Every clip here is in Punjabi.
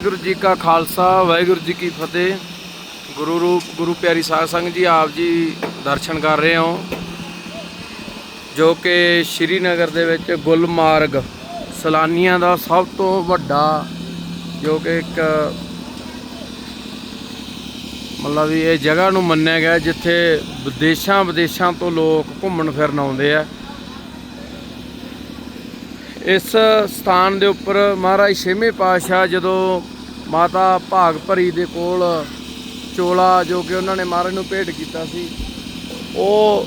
ਵਾਹਿਗੁਰੂ ਜੀ ਕਾ ਖਾਲਸਾ, ਵਾਹਿਗੁਰੂ ਜੀ ਕੀ ਫਤਿਹ। ਗੁਰੂ ਰੂਪ, ਗੁਰੂ ਪਿਆਰੀ ਸਾਧ ਸੰਗਤ ਜੀ, ਆਪ ਜੀ ਦਰਸ਼ਨ ਕਰ ਰਹੇ ਹੋ। ਜੋ ਕਿ ਸ਼੍ਰੀਨਗਰ ਦੇ ਵਿੱਚ ਗੁਲਮਾਰਗ ਸੈਲਾਨੀਆਂ ਦਾ ਸਭ ਤੋਂ ਵੱਡਾ, ਜੋ ਕਿ ਇੱਕ ਮਤਲਬ ਇਹ ਜਗ੍ਹਾ ਨੂੰ ਮੰਨਿਆ ਗਿਆ, ਜਿੱਥੇ ਵਿਦੇਸ਼ਾਂ ਵਿਦੇਸ਼ਾਂ ਤੋਂ ਲੋਕ ਘੁੰਮਣ ਫਿਰਨ ਆਉਂਦੇ ਆ। ਇਸ ਸਥਾਨ ਦੇ ਉੱਪਰ ਮਹਾਰਾਜ ਛੇਵੇਂ ਪਾਤਸ਼ਾਹ ਜਦੋਂ ਮਾਤਾ ਭਾਗ ਭਰੀ ਦੇ ਕੋਲ ਚੋਲਾ ਜੋ ਕਿ ਉਹਨਾਂ ਨੇ ਮਹਾਰਾਜ ਨੂੰ ਭੇਟ ਕੀਤਾ ਸੀ, ਉਹ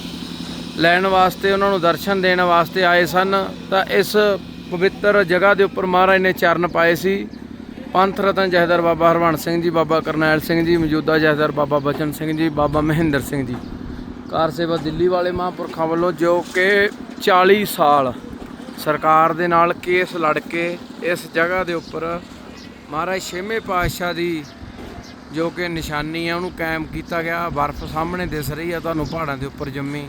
ਲੈਣ ਵਾਸਤੇ, ਉਹਨਾਂ ਨੂੰ ਦਰਸ਼ਨ ਦੇਣ ਵਾਸਤੇ ਆਏ ਸਨ। ਤਾਂ ਇਸ ਪਵਿੱਤਰ ਜਗ੍ਹਾ ਦੇ ਉੱਪਰ ਮਹਾਰਾਜ ਨੇ ਚਰਨ ਪਾਏ ਸੀ। ਪੰਥ ਰਤਨ ਜਹਦਰ ਬਾਬਾ ਹਰਵੰਤ ਸਿੰਘ ਜੀ, ਬਾਬਾ ਕਰਨੈਲ ਸਿੰਘ ਜੀ, ਮੌਜੂਦਾ ਜਹਦਰ ਬਾਬਾ ਬਚਨ ਸਿੰਘ ਜੀ, ਬਾਬਾ ਮਹਿੰਦਰ ਸਿੰਘ ਜੀ। ਕਾਰ ਸੇਵਾ ਦਿੱਲੀ ਵਾਲੇ ਮਹਾਂਪੁਰਖਾਂ ਵੱਲੋਂ ਜੋ ਕਿ 40 ਸਾਲ ਸਰਕਾਰ ਦੇ ਨਾਲ ਕੇਸ ਲੜ ਕੇ ਇਸ ਜਗ੍ਹਾ ਦੇ ਉੱਪਰ ਮਹਾਰਾਜ ਛੇਵੇਂ ਪਾਤਸ਼ਾਹ ਦੀ ਜੋ ਕਿ ਨਿਸ਼ਾਨੀ ਆ, ਉਹਨੂੰ ਕਾਇਮ ਕੀਤਾ ਗਿਆ। ਬਰਫ਼ ਸਾਹਮਣੇ ਦਿਸ ਰਹੀ ਆ, ਤੁਹਾਨੂੰ ਪਹਾੜਾਂ ਦੇ ਉੱਪਰ ਜੰਮੀ।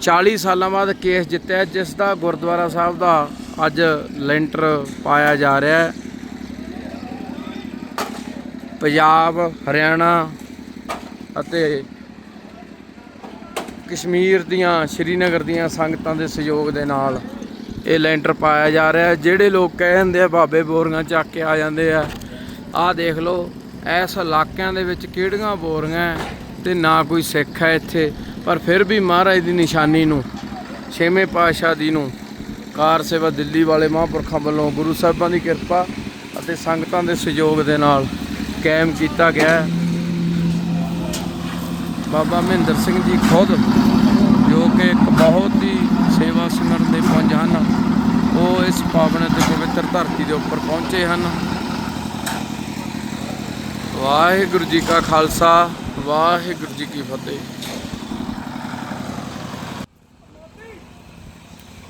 40 ਸਾਲਾਂ ਬਾਅਦ ਕੇਸ ਜਿੱਤਿਆ, ਜਿਸ ਦਾ ਗੁਰਦੁਆਰਾ ਸਾਹਿਬ ਦਾ ਅੱਜ ਲੈਂਟਰ ਪਾਇਆ ਜਾ ਰਿਹਾ ਹੈ। ਪੰਜਾਬ, ਹਰਿਆਣਾ ਅਤੇ ਕਸ਼ਮੀਰ ਦੀਆਂ, ਸ਼੍ਰੀਨਗਰ ਦੀਆਂ ਸੰਗਤਾਂ ਦੇ ਸਹਿਯੋਗ ਦੇ ਨਾਲ ਇਹ ਲੈਂਟਰ ਪਾਇਆ ਜਾ ਰਿਹਾ ਜਿਹੜੇ ਲੋਕ ਕਹਿ ਜਾਂਦੇ ਆ, ਬਾਬੇ ਬੋਰੀਆਂ ਚੱਕ ਕੇ ਆ ਜਾਂਦੇ ਆ। ਆਹ ਦੇਖ ਲਓ, ਇਸ ਇਲਾਕਿਆਂ ਦੇ ਵਿੱਚ ਕਿਹੜੀਆਂ ਬੋਰੀਆਂ ਹੈ ਤੇ ਨਾ ਕੋਈ ਸਿੱਖ ਹੈ ਇੱਥੇ। ਪਰ ਫਿਰ ਵੀ ਮਹਾਰਾਜ ਦੀ ਨਿਸ਼ਾਨੀ ਨੂੰ, ਛੇਵੇਂ ਪਾਤਸ਼ਾਹ ਦੀ ਨੂੰ, ਕਾਰ ਸੇਵਾ ਦਿੱਲੀ ਵਾਲੇ ਮਹਾਂਪੁਰਖਾਂ ਵੱਲੋਂ ਗੁਰੂ ਸਾਹਿਬਾਂ ਦੀ ਕਿਰਪਾ ਅਤੇ ਸੰਗਤਾਂ ਦੇ ਸਹਿਯੋਗ ਦੇ ਨਾਲ ਕਾਇਮ ਕੀਤਾ ਗਿਆ ਹੈ। ਬਾਬਾ ਮਹਿੰਦਰ ਸਿੰਘ ਜੀ ਖੁਦ, ਜੋ ਕਿ ਇੱਕ ਬਹੁਤ ਹੀ ਸੇਵਾ ਸਿਮਰਨ ਦੇ ਪੰਜ ਹਨ, ਉਹ ਇਸ ਪਾਵਨ ਤੇ ਪਵਿੱਤਰ ਧਰਤੀ ਦੇ ਉੱਪਰ ਪਹੁੰਚੇ ਹਨ। ਵਾਹਿਗੁਰੂ ਜੀ ਕਾ ਖਾਲਸਾ, ਵਾਹਿਗੁਰੂ ਜੀ ਕੀ ਫਤਿਹ।